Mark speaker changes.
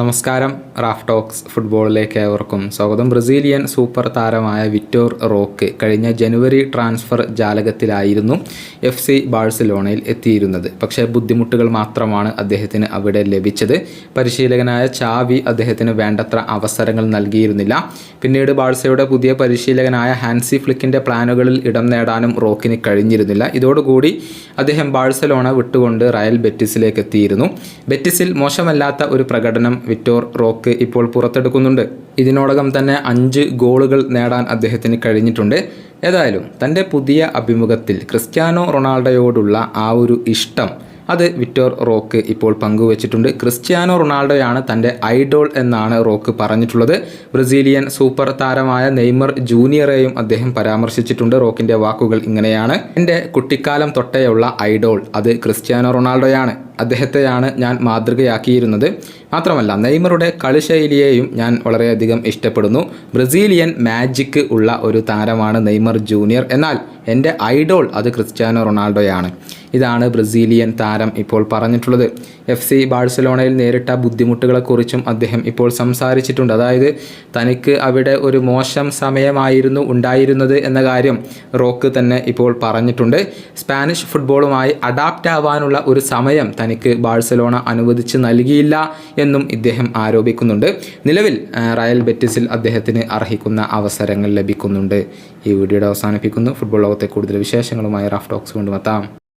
Speaker 1: നമസ്കാരം Raf talks ഫുട്ബോളിലേക്ക് ഏവർക്കും സ്വാഗതം. ബ്രസീലിയൻ സൂപ്പർ താരമായ വിറ്റോർ റോക്ക് കഴിഞ്ഞ ജനുവരി ട്രാൻസ്ഫർ ജാലകത്തിലായിരുന്നു എഫ് സി ബാഴ്സലോണയിൽ എത്തിയിരുന്നത്. പക്ഷേ ബുദ്ധിമുട്ടുകൾ മാത്രമാണ് അദ്ദേഹത്തിന് അവിടെ ലഭിച്ചത്. പരിശീലകനായ ചാവി അദ്ദേഹത്തിന് വേണ്ടത്ര അവസരങ്ങൾ നൽകിയിരുന്നില്ല. പിന്നീട് ബാഴ്സയുടെ പുതിയ പരിശീലകനായ ഹാൻസി ഫ്ലിക്കിന്റെ പ്ലാനുകളിൽ ഇടം നേടാനും റോക്കിന് കഴിഞ്ഞിരുന്നില്ല. ഇതോടുകൂടി അദ്ദേഹം ബാഴ്സലോണ വിട്ടുകൊണ്ട് റയൽ ബെറ്റിസിലേക്ക് എത്തിയിരുന്നു. ബെറ്റിസിൽ മോശമല്ലാത്ത ഒരു പ്രകടനം വിക്ടോർ റോക്ക് ഇപ്പോൾ പുറത്തെടുക്കുന്നുണ്ട്. ഇതിനോടകം തന്നെ അഞ്ച് ഗോളുകൾ നേടാൻ അദ്ദേഹത്തിന് കഴിഞ്ഞിട്ടുണ്ട്. ഏതായാലും തന്റെ പുതിയ അഭിമുഖത്തിൽ ക്രിസ്ത്യാനോ റൊണാൾഡോയോടുള്ള ആ ഒരു ഇഷ്ടം അത് വിക്ടോർ റോക്ക് ഇപ്പോൾ പങ്കുവച്ചിട്ടുണ്ട്. ക്രിസ്ത്യാനോ റൊണാൾഡോയാണ് തന്റെ ഐഡോൾ എന്നാണ് റോക്ക് പറഞ്ഞിട്ടുള്ളത്. ബ്രസീലിയൻ സൂപ്പർ താരമായ നെയ്മർ ജൂനിയറെയും അദ്ദേഹം പരാമർശിച്ചിട്ടുണ്ട്. റോക്കിന്റെ വാക്കുകൾ ഇങ്ങനെയാണ്. എന്റെ കുട്ടിക്കാലം തൊട്ടേയുള്ള ഐഡോൾ അത് ക്രിസ്ത്യാനോ റൊണാൾഡോയാണ്. അദ്ദേഹത്തെയാണ് ഞാൻ മാതൃകയാക്കിയിരുന്നത്. മാത്രമല്ല നെയ്മറുടെ കളിശൈലിയെയും ഞാൻ വളരെയധികം ഇഷ്ടപ്പെടുന്നു. ബ്രസീലിയൻ മാജിക്ക് ഉള്ള ഒരു താരമാണ് നെയ്മർ ജൂനിയർ. എന്നാൽ എന്റെ ഐഡോൾ അത് ക്രിസ്ത്യാനോ റൊണാൾഡോയാണ്. ഇതാണ് ബ്രസീലിയൻ താരം ഇപ്പോൾ പറഞ്ഞിട്ടുള്ളത്. എഫ് സി ബാഴ്സലോണയിൽ നേരിട്ട ബുദ്ധിമുട്ടുകളെക്കുറിച്ചും അദ്ദേഹം ഇപ്പോൾ സംസാരിച്ചിട്ടുണ്ട്. അതായത് തനിക്ക് അവിടെ ഒരു മോശം സമയമായിരുന്നു ഉണ്ടായിരുന്നത് എന്ന കാര്യം റോക്ക് തന്നെ ഇപ്പോൾ പറഞ്ഞിട്ടുണ്ട്. സ്പാനിഷ് ഫുട്ബോളുമായി അഡാപ്റ്റ് ആവാനുള്ള ഒരു സമയം തനിക്ക് ബാഴ്സലോണ അനുവദിച്ച് നൽകിയില്ല എന്നും ഇദ്ദേഹം ആരോപിക്കുന്നുണ്ട്. നിലവിൽ റയൽ ബെറ്റിസിൽ അദ്ദേഹത്തിന് അർഹിക്കുന്ന അവസരങ്ങൾ ലഭിക്കുന്നുണ്ട്. ഈ വീഡിയോയുടെ അവസാനിപ്പിക്കുന്നു. ഫുട്ബോൾ ലോകത്തെ കൂടുതൽ വിശേഷങ്ങളുമായി റാഫ് ടോക്സ് കൊണ്ടുമെത്താം